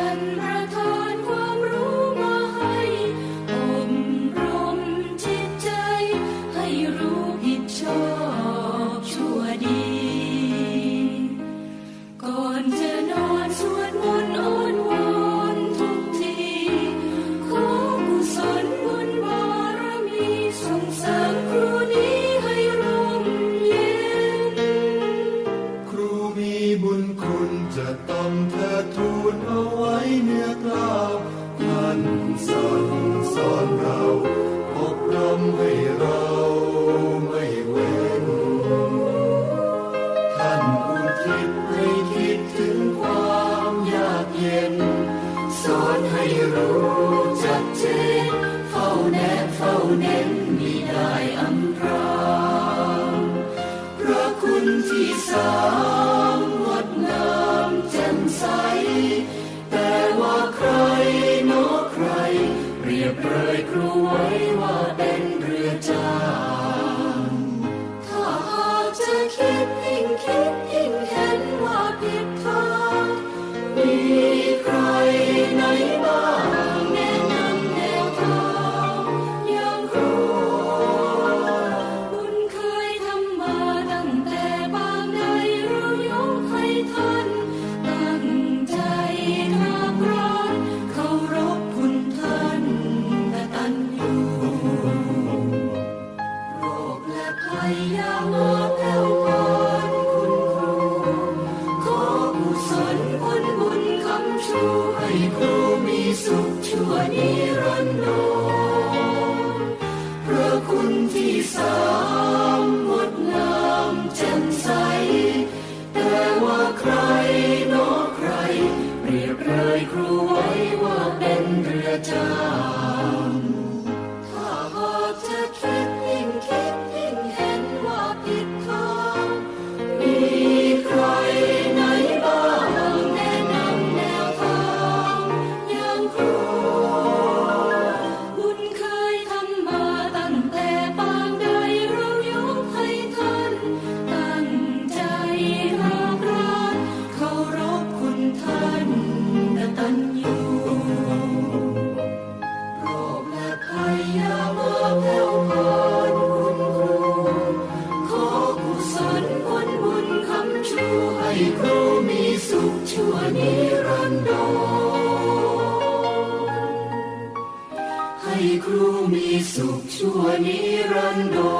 Sunrise. อนเราอบรมให้เราไม่เว้น ท่านอุทิศให้คิดถึงความยากเย็น สอนให้รู้จักเจนเฝ้าแนบเฝ้าเน้นมิได้อำพรางพระคุณที่สาม ยบเลยครูไว้ว่าเป็นเรือจางถ้าหากจะคิดยิ่งคิดยิ่ง ชั่วนิรันดรพระคุณที่สามงดงามแจ่มใส แต่ว่าใครนอใคร เปรียบเลยครูไว้ว่าเป็นเรือจ้า สุขชั่วนิรันดร